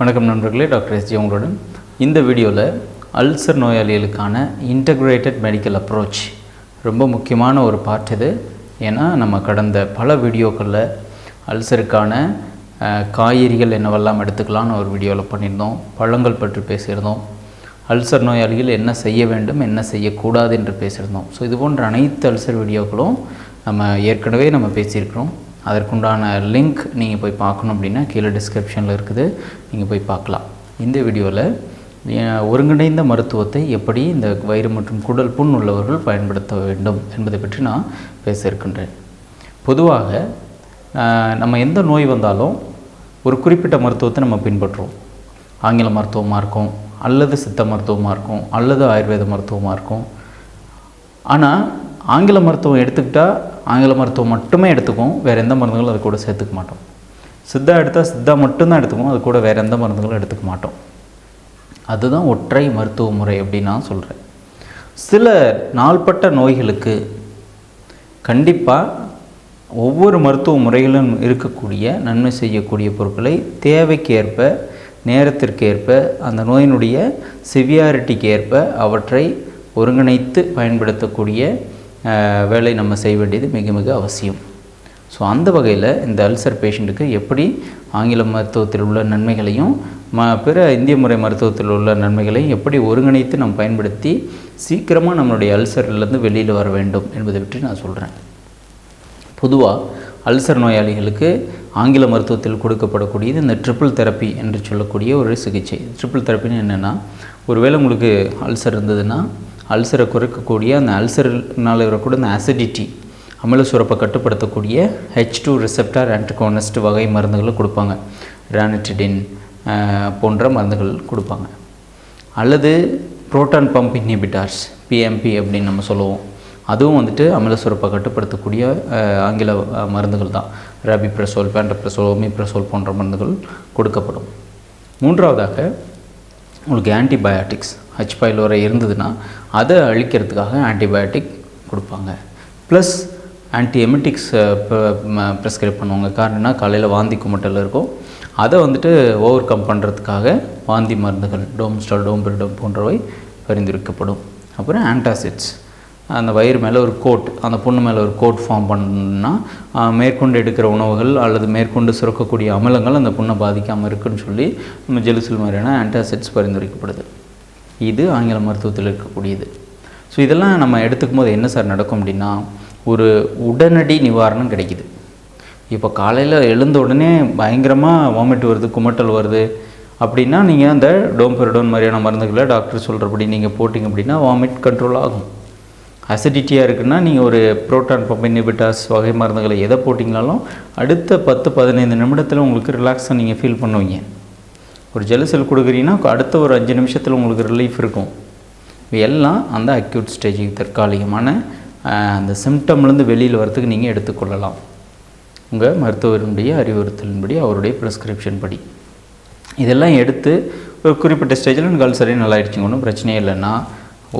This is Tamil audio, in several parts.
வணக்கம் நண்பர்களே டாக்டர் எஸ்ஜி உங்களுடன். இந்த வீடியோவில் அல்சர் நோயாளிகளுக்கான இன்டகிரேட்டட் மெடிக்கல் அப்ரோச் ரொம்ப முக்கியமான ஒரு பார்ட் இது. ஏன்னா நம்ம கடந்த பல வீடியோக்களில் அல்சருக்கான காய்கறிகள் என்னவெல்லாம் எடுத்துக்கலாம்னு ஒரு வீடியோவில் பண்ணியிருந்தோம். பழங்கள் பற்றி பேசியிருந்தோம். அல்சர் நோயாளிகள் என்ன செய்ய வேண்டும் என்ன செய்யக்கூடாது என்று பேசியிருந்தோம். ஸோ இது போன்ற அனைத்து அல்சர் வீடியோக்களும் நம்ம ஏற்கனவே நம்ம பேசியிருக்கிறோம். அதற்குண்டான லிங்க் நீங்கள் போய் பார்க்கணும் அப்படின்னா கீழே டிஸ்கிரிப்ஷனில் இருக்குது. நீங்கள் போய் பார்க்கலாம். இந்த வீடியோவில் ஒருங்கிணைந்த மருத்துவத்தை எப்படி இந்த வயிறு மற்றும் குடல் புண் உள்ளவர்கள் பயன்படுத்த வேண்டும் என்பதை பற்றி நான் பேச இருக்கின்றேன். பொதுவாக நம்ம எந்த நோய் வந்தாலும் ஒரு குறிப்பிட்ட மருத்துவத்தை நம்ம பின்பற்றுவோம். ஆங்கில மருத்துவமாக இருக்கும் அல்லது சித்த மருத்துவமாக இருக்கும் அல்லது ஆயுர்வேத மருத்துவமாக இருக்கும். ஆனால் ஆங்கில மருத்துவம் எடுத்துக்கிட்டால் ஆங்கில மருத்துவம் மட்டுமே எடுத்துக்குவோம் வேறு எந்த மருந்துகளும் அது கூட சேர்த்துக்க மாட்டோம். சித்தா எடுத்தால் சித்தா மட்டும்தான் எடுத்துக்குவோம் அது கூட வேறு எந்த மருந்துகளும் எடுத்துக்க மாட்டோம். அதுதான் ஒற்றை மருத்துவ முறை அப்படின்னு நான் சொல்கிறேன் சில நாள்பட்ட நோய்களுக்கு கண்டிப்பாக ஒவ்வொரு மருத்துவ முறைகளும் இருக்கக்கூடிய நன்மை செய்யக்கூடிய பொருட்களை தேவைக்கேற்ப நேரத்திற்கேற்ப அந்த நோயினுடைய சிவியாரிட்டிக்கு ஏற்ப அவற்றை ஒருங்கிணைத்து பயன்படுத்தக்கூடிய வேலை நம்ம செய்ய வேண்டியது மிக மிக அவசியம். ஸோ அந்த வகையில் இந்த அல்சர் பேஷண்ட்டுக்கு எப்படி ஆங்கில மருத்துவத்தில் உள்ள நன்மைகளையும் ம பிற இந்திய முறை மருத்துவத்தில் உள்ள நன்மைகளையும் எப்படி ஒருங்கிணைத்து நம்ம பயன்படுத்தி சீக்கிரமாக நம்மளுடைய அல்சர்லேருந்து வெளியில் வர வேண்டும் என்பதை பற்றி நான் சொல்கிறேன் பொதுவாக அல்சர் நோயாளிகளுக்கு ஆங்கில மருத்துவத்தில் கொடுக்கப்படக்கூடியது இந்த ட்ரிபிள் தெரப்பி என்று சொல்லக்கூடிய ஒரு சிகிச்சை. ட்ரிபிள் தெரப்பின்னு என்னென்னா ஒருவேளை உங்களுக்கு அல்சர் இருந்ததுன்னா அல்சரை குறைக்கக்கூடிய அந்த அல்சர்னால் வரக்கூடிய அந்த அசிடிட்டி அமில சுரப்பை கட்டுப்படுத்தக்கூடிய ஹெச் டூ ரிசெப்டார் ஆன்டிகோனஸ்ட் வகை மருந்துகளை கொடுப்பாங்க. ரானிட்டிடின் போன்ற மருந்துகள் கொடுப்பாங்க. அல்லது புரோட்டான் பம்ப் இன்ஹிபிட்டார்ஸ் பிஎம்பி அப்படின்னு நம்ம சொல்லுவோம். அதுவும் வந்துட்டு அமில சுரப்பை கட்டுப்படுத்தக்கூடிய ஆங்கில மருந்துகள் தான். ரபிப்ரசோல் பேண்டப்ரசோல் ஒமிப்ரசோல் போன்ற மருந்துகள் கொடுக்கப்படும். மூன்றாவதாக உங்களுக்கு ஆன்டிபயாட்டிக்ஸ் ஹச் பைலோரை இருந்ததுன்னா அதை அழிக்கிறதுக்காக ஆன்டிபயாட்டிக் கொடுப்பாங்க. ப்ளஸ் ஆன்டிஎமெட்டிக்ஸ் ப்ரெஸ்கிரைப் பண்ணுவாங்க. காரணம்னா காலையில் வாந்தி குமட்டல் இருக்கும். அதை வந்துட்டு ஓவர் கம் பண்ணுறதுக்காக வாந்தி மருந்துகள் டோம்ஸ்டால் டோம்பிரிடம் போன்றவை பரிந்துரைக்கப்படும். அப்புறம் ஆன்டாசிட்ஸ் அந்த வயிறு மேலே ஒரு கோட் அந்த பொண்ணு மேலே ஒரு கோட் ஃபார்ம் பண்ணுன்னா மேற்கொண்டு எடுக்கிற உணவுகள் அல்லது மேற்கொண்டு சுரக்கக்கூடிய அமிலங்கள் அந்த புண்ணை பாதிக்காமல் இருக்குன்னு சொல்லி நம்ம ஜெலுசில் மாதிரியான ஆன்டாசிட்ஸ் பரிந்துரைக்கப்படுது. இது ஆங்கில மருத்துவத்தில் இருக்கக்கூடியது. ஸோ இதெல்லாம் நம்ம எடுத்துக்கும் போது என்ன சார் நடக்கும் அப்படின்னா ஒரு உடனடி நிவாரணம் கிடைக்குது. இப்போ காலையில் எழுந்த உடனே பயங்கரமாக வாமிட் வருது குமட்டல் வருது. அப்படின்னா நீங்கள் அந்த டோம்பெரடோன் மாதிரியான மருந்துகளை டாக்டர் சொல்கிறபடி நீங்கள் போட்டிங்க அப்படின்னா வாமிட் கண்ட்ரோல் ஆகும். அசிடிட்டியாக இருக்குன்னா நீங்கள் ஒரு புரோட்டான் பம்ப் இன்ஹிபிட்டாஸ் வகை மருந்துகளை எதை போட்டிங்கனாலும் அடுத்த பத்து பதினைந்து நிமிடத்தில் உங்களுக்கு ரிலாக்ஸாக நீங்கள் ஃபீல் பண்ணுவீங்க. ஒரு ஜெலசல் கொடுக்குறீங்கன்னா அடுத்த ஒரு அஞ்சு நிமிஷத்தில் உங்களுக்கு ரிலீஃப் இருக்கும். எல்லாம் அந்த அக்யூட் ஸ்டேஜுக்கு தற்காலிகமான அந்த சிம்டம்லேருந்து வெளியில் வரத்துக்கு நீங்கள் எடுத்துக்கொள்ளலாம். உங்கள் மருத்துவருடைய அறிவுறுத்தலின்படி அவருடைய ப்ரிஸ்கிரிப்ஷன் படி. இதெல்லாம் எடுத்து ஒரு குறிப்பிட்ட ஸ்டேஜில் எனக்கு அல்சரே ஒன்றும் பிரச்சனையே இல்லைன்னா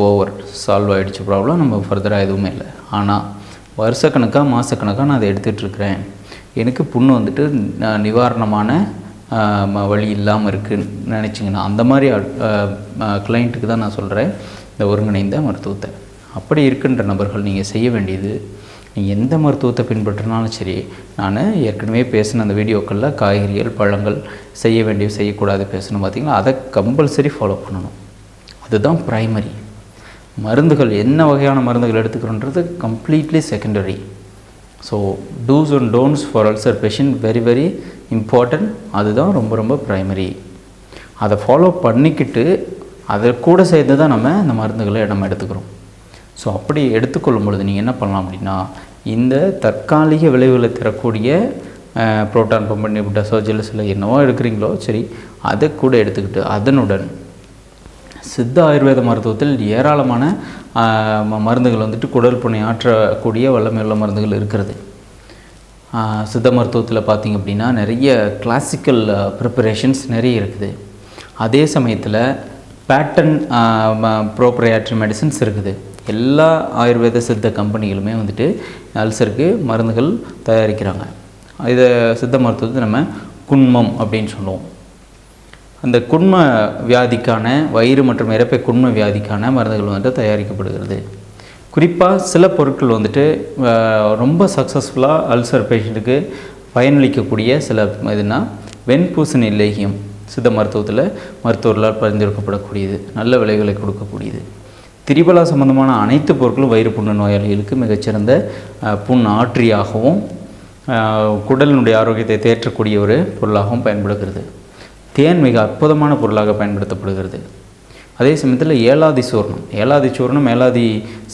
ஓவர் சால்வ் ஆகிடுச்சு ப்ராப்ளம் நம்ம ஃபர்தராக எதுவுமே இல்லை. ஆனால் வருஷக்கணக்காக மாதக்கணக்காக நான் அதை எடுத்துகிட்ருக்குறேன் எனக்கு புண்ணு வந்துட்டு நிவாரணமான வழி இல்லாமல் இருக்குன்னு நினச்சிங்கன்னா அந்த மாதிரி கிளைண்ட்டுக்கு தான் நான் சொல்கிறேன் இந்த ஒருங்கிணைந்த மருத்துவத்தை. அப்படி இருக்கின்ற நபர்கள் நீங்கள் செய்ய வேண்டியது நீங்கள் எந்த மருத்துவத்தை பின்பற்றினாலும் சரி நான் ஏற்கனவே பேசின அந்த வீடியோக்களில் காய்கறிகள் பழங்கள் செய்ய வேண்டிய செய்யக்கூடாது பேசணும் பார்த்தீங்களா அதை கம்பல்சரி ஃபாலோ பண்ணணும். அதுதான் ப்ரைமரி மருந்துகள் என்ன வகையான மருந்துகள் எடுத்துக்கிறோன்றது completely secondary so do's and don'ts for ulcer patient very very important அதுதான் ரொம்ப ரொம்ப ப்ரைமரி அதை ஃபாலோ பண்ணிக்கிட்டு அதை கூட சேர்ந்து தான் நம்ம இந்த மருந்துகளை நம்ம எடுத்துக்கிறோம். ஸோ அப்படி எடுத்துக்கொள்ளும் பொழுது நீங்கள் என்ன பண்ணலாம் அப்படின்னா இந்த தற்காலிக விளைவுகளை தரக்கூடிய புரோட்டான் பம்பன் நிபிட்டஸோ ஜெலஸில் என்னவோ எடுக்கிறீங்களோ சரி அதை கூட எடுத்துக்கிட்டு அதனுடன் சித்த ஆயுர்வேத மருத்துவத்தில் ஏராளமான ம- மருந்துகள் வந்துட்டு குடல் புண்ணை ஆற்றக்கூடிய வல்லமையுள்ள மருந்துகள் இருக்கிறது. சித்த மருத்துவத்தில் பார்த்திங்க அப்படின்னா நிறைய கிளாசிக்கல் ப்ரிப்பரேஷன்ஸ் நிறைய இருக்குது. அதே சமயத்தில் பேட்டன் ப்ரோப்ரையாட்ரி மெடிசின்ஸ் இருக்குது. எல்லா ஆயுர்வேத சித்த கம்பெனிகளுமே வந்துட்டு அல்சருக்கு மருந்துகள் தயாரிக்கிறாங்க. இதை சித்த மருத்துவத்தை நம்ம குன்மம் அப்படின்னு சொல்லுவோம். அந்த குண்ம வியாதிக்கான வயிறு மற்றும் இறப்பை குண்ம வியாதிக்கான மருந்துகள் வந்துட்டு தயாரிக்கப்படுகிறது. குறிப்பாக சில பொருட்கள் வந்துட்டு ரொம்ப சக்ஸஸ்ஃபுல்லாக அல்சர் பேஷண்ட்டுக்கு பயனளிக்கக்கூடிய சில இதுனா வெண்பூசணி லேகியம் சித்த மருத்துவத்தில் மருத்துவர்களால் பரிந்துரைக்கப்படக்கூடியது நல்ல விலைகளை கொடுக்கக்கூடியது. திரிபலா சம்பந்தமான அனைத்து பொருட்களும் வயிறு புண்ணு நோயாளிகளுக்கு மிகச்சிறந்த புண் ஆற்றியாகவும் குடலினுடைய ஆரோக்கியத்தை தேற்றக்கூடிய ஒரு பொருளாகவும் பயன்படுகிறது. தேன் மிக அற்புதமான பொருளாக பயன்படுத்தப்படுகிறது. அதே சமயத்தில் ஏலாதி சூர்ணம். ஏலாதி சூர்ணம் ஏலாதி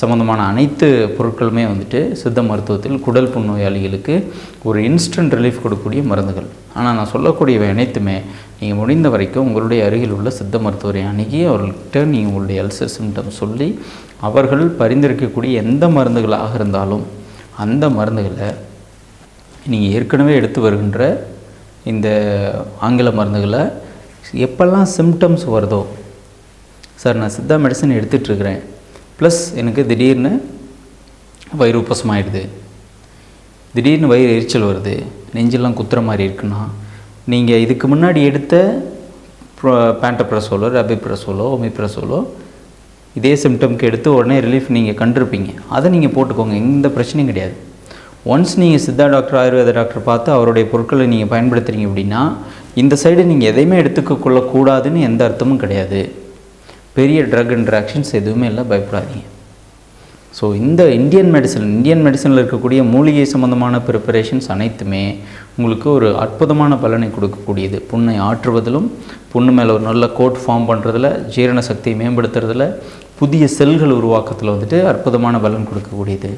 சம்பந்தமான அனைத்து பொருட்களுமே வந்துட்டு சித்த மருத்துவத்தில் குடல் புண் நோயாளிகளுக்கு ஒரு இன்ஸ்டன்ட் ரிலீஃப் கொடுக்கக்கூடிய மருந்துகள். ஆனால் நான் சொல்லக்கூடியவை அனைத்துமே நீங்கள் முடிந்த வரைக்கும் உங்களுடைய அருகில் உள்ள சித்த மருத்துவரை அணுகி அவர்கள்கிட்ட நீங்கள் உங்களுடைய அல்சர் சிம்டம் சொல்லி அவர்கள் பரிந்துரைக்கக்கூடிய எந்த மருந்துகளாக இருந்தாலும் அந்த மருந்துகளை நீங்கள் ஏற்கனவே எடுத்து வருகின்ற இந்த ஆங்கில மருந்துகளை எப்போல்லாம் சிம்டம்ஸ் வருதோ சார் நான் சித்தா மெடிசன் எடுத்துகிட்ருக்கிறேன் ப்ளஸ் எனக்கு திடீர்னு வயிறு உப்பசமாயிடுது. திடீர்னு வயிறு எரிச்சல் வருது. நெஞ்செல்லாம் குத்துற மாதிரி இருக்குன்னா நீங்கள் இதுக்கு முன்னாடி எடுத்த பேண்டப்ரசோலோ ரபிப்ரசோலோ ஒமிப்ரசோலோ இதே சிம்டம்க்கு எடுத்து உடனே ரிலீஃப் நீங்கள் கண்டிருப்பீங்க. அதை நீங்கள் போட்டுக்கோங்க. எந்த பிரச்சனையும் கிடையாது. ஒன்ஸ் நீங்கள் சித்தா டாக்டர் ஆயுர்வேத டாக்டர் பார்த்து அவருடைய பொருட்களை நீங்கள் பயன்படுத்துகிறீங்க அப்படின்னா இந்த சைடு நீங்கள் எதையுமே எடுத்துக்க கொள்ளக்கூடாதுன்னு எந்த அர்த்தமும் கிடையாது. பெரிய ட்ரக் இன்ட்ராக்ஷன்ஸ் எதுவுமே இல்லை பயப்படாதீங்க. ஸோ இந்த இந்தியன் மெடிசன் இந்தியன் மெடிசனில் இருக்கக்கூடிய மூலிகை சம்மந்தமான ப்ரிப்பரேஷன்ஸ் அனைத்துமே உங்களுக்கு ஒரு அற்புதமான பலனை கொடுக்கக்கூடியது. புண்ணை ஆற்றுவதிலும் புண்ணு மேலே ஒரு நல்ல கோட் ஃபார்ம் பண்ணுறதுல ஜீரண சக்தியை மேம்படுத்துறதுல புதிய செல்கள் உருவாக்கத்தில் வந்துட்டு அற்புதமான பலன் கொடுக்கக்கூடியது.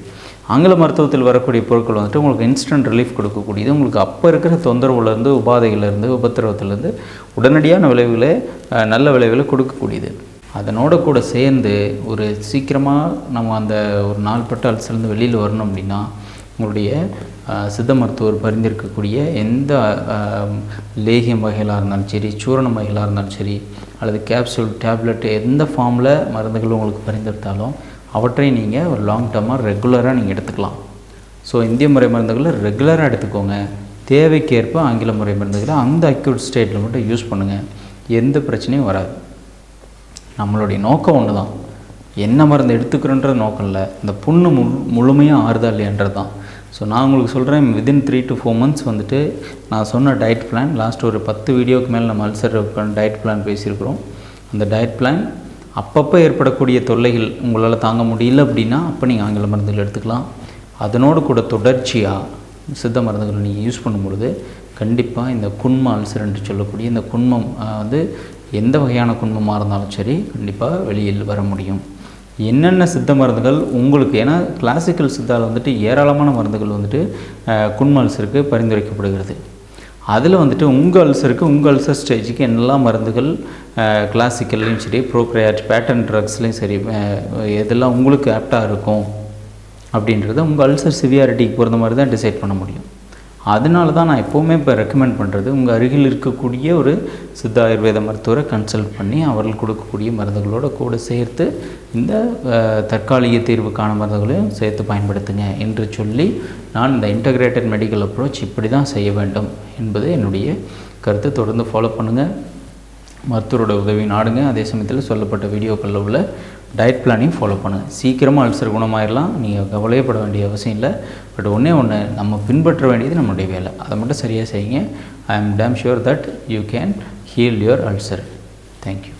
ஆங்கில மருத்துவத்தில் வரக்கூடிய பொருட்கள் வந்துட்டு உங்களுக்கு இன்ஸ்டன்ட் ரிலீஃப் கொடுக்கக்கூடியது. உங்களுக்கு அப்போ இருக்கிற தொந்தரவுலேருந்து உபாதைகள்லேருந்து உபத்திரவத்திலேருந்து உடனடியான விளைவுகளை நல்ல விளைவுகளை கொடுக்கக்கூடியது. அதனோட கூட சேர்ந்து ஒரு சீக்கிரமாக நம்ம அந்த ஒரு நாள்பட்ட அல்சர்லேருந்து வெளியில் வரணும் அப்படின்னா உங்களுடைய சித்த மருத்துவர் பரிந்துரைக்கக்கூடிய எந்த லேகியம் வகைகளாக இருந்தாலும் சரி சூரணம் வகைகளாக இருந்தாலும் சரி அல்லது கேப்சூல் டேப்லெட் எந்த ஃபார்மில் மருந்துகள் உங்களுக்கு பரிந்துரைத்தாலும் அவற்றை நீங்கள் ஒரு லாங் டர்மாக ரெகுலராக நீங்கள் எடுத்துக்கலாம். ஸோ இந்திய முறை மருந்துகளை ரெகுலராக எடுத்துக்கோங்க. தேவைக்கேற்ப ஆங்கில முறை மருந்துகளை அந்த அக்யூட் ஸ்டேட்டில் மட்டும் யூஸ் பண்ணுங்கள் எந்த பிரச்சனையும் வராது. நம்மளுடைய நோக்கம் ஒன்று தான் என்ன மருந்து எடுத்துக்கிறோன்ற நோக்கம் இல்லை. இந்த புண்ணு முழு முழுமையாக ஆறுதா இல்லையன்றது தான் ஸோ நான் உங்களுக்கு சொல்கிறேன் within three to four months வந்துட்டு நான் சொன்ன டயட் பிளான் லாஸ்ட் ஒரு பத்து வீடியோக்கு மேலே நம்ம அல்சர் டயட் பிளான் பேசியிருக்கிறோம். அந்த டயட் பிளான் அப்பப்போ ஏற்படக்கூடிய தொல்லைகள் உங்களால் தாங்க முடியல அப்படின்னா அப்போ நீங்கள் ஆங்கில மருந்துகள் எடுத்துக்கலாம். அதனோடு கூட தொடர்ச்சியாக சித்த மருந்துகளை நீங்கள் யூஸ் பண்ணும்பொழுது கண்டிப்பாக இந்த குண்ம அல்சர் என்று சொல்லக்கூடிய இந்த குண்மம் வந்து எந்த வகையான குண்மமாக இருந்தாலும் சரி கண்டிப்பாக வெளியில் வர முடியும். என்னென்ன சித்த மருந்துகள் உங்களுக்கு ஏன்னா கிளாசிக்கல் சித்தாவில் வந்துட்டு ஏராளமான மருந்துகள் வந்துட்டு ஆஹ், குண்ம அல்சருக்கு பரிந்துரைக்கப்படுகிறது. அதில் வந்துட்டு உங்கள் அல்சருக்கு உங்கள் அல்சர் ஸ்டேஜுக்கு என்னெல்லாம் மருந்துகள் கிளாசிக்கல்லையும் சரி ப்ரோக்ரையாட் பேட்டன் ட்ரக்ஸ்லையும் சரி எதெல்லாம் உங்களுக்கு ஆப்டாக இருக்கும் அப்படின்றத உங்கள் அல்சர் சிவியாரிட்டிக்கு பொறுத்த மாதிரி தான் டிசைட் பண்ண முடியும். அதனால தான் நான் எப்போவுமே இப்போ ரெக்கமெண்ட் பண்ணுறது உங்கள் அருகில் இருக்கக்கூடிய ஒரு சித்த ஆயுர்வேத மருத்துவரை கன்சல்ட் பண்ணி அவர்கள் கொடுக்கக்கூடிய மருந்துகளோட கூட சேர்த்து இந்த தற்காலிக தீர்வுக்கான மருந்துகளையும் சேர்த்து பயன்படுத்துங்க என்று சொல்லி நான் இந்த இன்டகிரேட்டட் மெடிக்கல் அப்ரோச் இப்படி தான் செய்ய வேண்டும் என்பது என்னுடைய கருத்தை தொடர்ந்து ஃபாலோ பண்ணுங்கள் மருத்துவரோட உதவி நாடுங்க. அதே சமயத்தில் சொல்லப்பட்ட வீடியோக்களில் உள்ள டயட் பிளானையும் ஃபாலோ பண்ணுங்கள் சீக்கிரமாக அல்சர் குணமாயிடலாம் நீங்கள் கவலையப்பட வேண்டிய அவசியம் இல்லை. பட் ஒன்றே ஒன்று நம்ம பின்பற்ற வேண்டியது நம்மளுடைய வேலை. அதை மட்டும் சரியாக செய்யுங்க. I am damn sure that you can heal your ulcer thank you